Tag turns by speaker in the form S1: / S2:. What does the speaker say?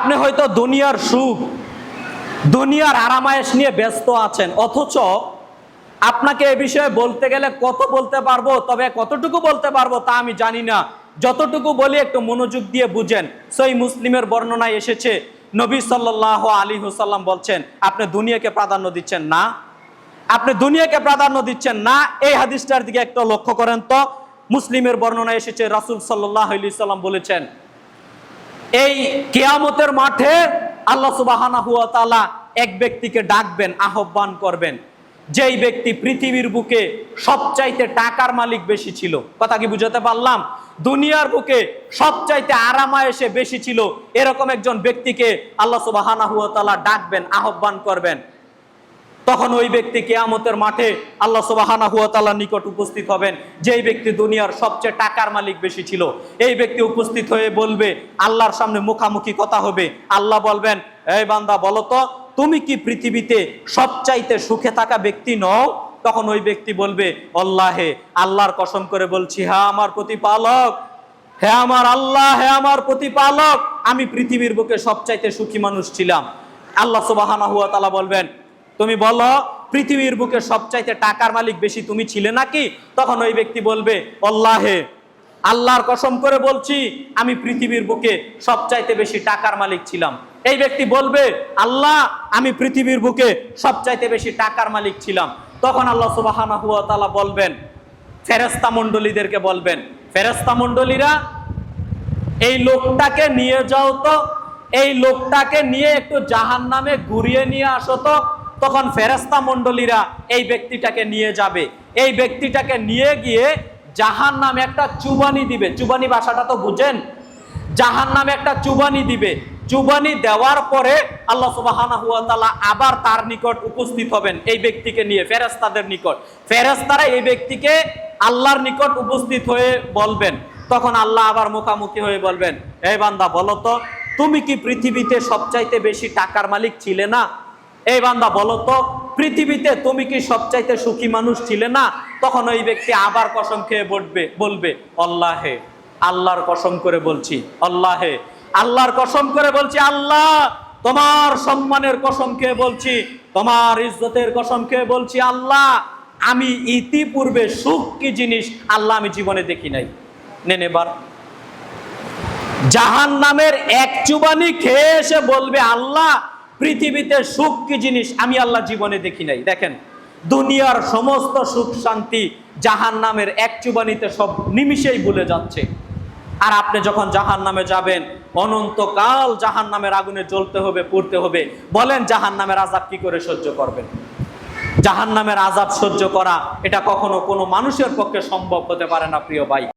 S1: আপনি হয়তো দুনিয়ার সুখ, দুনিয়ার আরামায়েশ নিয়ে ব্যস্ত আছেন, অথচ আপনাকে এ বিষয়ে বলতে গেলে কত বলতে পারব, তবে কতটুকু বলতে পারব তা আমি জানি না। যতটুকু বলি একটু মনোযোগ দিয়ে বুঝেন। সই মুসলিমের বর্ণনায় এসেছে, নবী সাল্লাহ আলী হুসাল্লাম বলছেন, আপনি দুনিয়াকে প্রাধান্য দিচ্ছেন না। আপনি দুনিয়াকে প্রাধান্য দিচ্ছেন না, এই হাদিসটার দিকে একটু লক্ষ্য করেন তো। মুসলিমের বর্ণনা এসেছে, রাসুল সাল্লাহ আলি সাল্লাম বলেছেন এই কেয়ামতের মাঠে আল্লাহ সুবাহানা হুয়া তালা এক ব্যক্তিকে ডাকবেন, আহ্বান করবেন। যেই ব্যক্তি পৃথিবীর বুকে সবচাইতে টাকার মালিক বেশি ছিল, কথা কি বুঝাতে পারলাম? দুনিয়ার বুকে সবচাইতে আরামায়েসে বেশি ছিল, এরকম একজন ব্যক্তিকে আল্লাহ সুবাহানা হুয়া তালা ডাকবেন, আহ্বান করবেন। তখন ওই ব্যক্তি কেয়ামতের মাঠে আল্লাহ সুবাহানা হুয়া তাআলার নিকট উপস্থিত হবেন। যেই ব্যক্তি দুনিয়ার সবচেয়ে টাকার মালিক বেশি ছিল, এই ব্যক্তি উপস্থিত হয়ে বলবে, আল্লাহর সামনে মুখামুখি কথা হবে। আল্লাহ বলবেন, এই বান্দা, বলো তো, তুমি কি পৃথিবীতে সবচাইতে সুখে থাকা ব্যক্তি নও? তখন ওই ব্যক্তি বলবে, আল্লাহে, আল্লাহর কসম করে বলছি হ্যাঁ আমার প্রতিপালক, হে আমার আল্লাহ, হে আমার প্রতিপালক, আমি পৃথিবীর বুকে সবচাইতে সুখী মানুষ ছিলাম। আল্লাহ সুবাহানা হুয়া তাআলা বলবেন তুমি বলো, পৃথিবীর বুকে সবচাইতে টাকার মালিক বেশি তুমি ছিলে নাকি? তখন ওই ব্যক্তি বলবে, আল্লাহে, আল্লাহর কসম করে বলছি, আমি পৃথিবীর বুকে সবচাইতে বেশি টাকার মালিক ছিলাম। এই ব্যক্তি বলবে, আল্লাহ, আমি পৃথিবীর বুকে সবচাইতে বেশি টাকার মালিক ছিলাম। তখন আল্লাহ সুবাহানা হুয়া তাআলা বলবেন ফেরেস্তা মণ্ডলীদেরকে বলবেন ফেরেস্তা মণ্ডলীরা, এই লোকটাকে নিয়ে যাও তো, এই লোকটাকে নিয়ে একটু জাহান নামে ঘুরিয়ে নিয়ে আসো তো তখন ফেরেস্তা মণ্ডলীরা এই ব্যক্তিটাকে নিয়ে যাবে। এই ব্যক্তিটাকে নিয়ে গিয়ে জাহান নামে একটা চুবানি দিবে। চুবানি ভাষাটা তো বুঝেন? জাহান নামে একটা চুবানি দিবে। চুবানি দেওয়ার পরে আল্লাহ সুবাহানা হুয়া তাআলা আবার তার নিকট উপস্থিত হবেন এই ব্যক্তিকে নিয়ে ফেরেস্তাদের নিকট। ফেরেস্তারা এই ব্যক্তিকে আল্লাহর নিকট উপস্থিত হয়ে বলবেন। তখন আল্লাহ আবার মুখামুখি হয়ে বলবেন এই বান্দা, বলো তো, তুমি কি পৃথিবীতে সবচাইতে বেশি টাকার মালিক ছিলে না? এই বান্দা বলো তো, পৃথিবীতে তুমি কি সবচাইতে সুখী মানুষ ছিলে না? তখন ওই ব্যক্তি আবার কসম খেয়ে বলবে বলবে, আল্লাহে, আল্লাহর কসম করে বলছি, আল্লাহে, আল্লাহর কসম করে বলছি, আল্লাহ, তোমার সম্মানের কসম খেয়ে বলছি, তোমার ইজ্জতের কসম খেয়ে বলছি, আল্লাহ, আমি ইতিপূর্বে সুখ কি জিনিস আল্লাহ আমি জীবনে দেখি নাই। নেন এবার। জাহান নামের এক চুবানি খেয়ে এসে বলবে, আল্লাহ পৃথিবীতে সুখ কি জিনিস আমি আল্লাহ জীবনে দেখি নাই। দেখেন, দুনিয়ার সমস্ত সুখ শান্তি জাহান নামের এক চুবানিতে সব নিমিষেই ভুলে যাচ্ছে। আর আপনি যখন জাহান নামে যাবেন, অনন্তকাল জাহান নামের আগুনে জ্বলতে হবে, পড়তে হবে। বলেন জাহান নামের আজাব কি করে সহ্য করবেন? জাহান নামের আজাব সহ্য করা এটা কখনো কোনো মানুষের পক্ষে সম্ভব হতে পারে না, প্রিয় ভাই।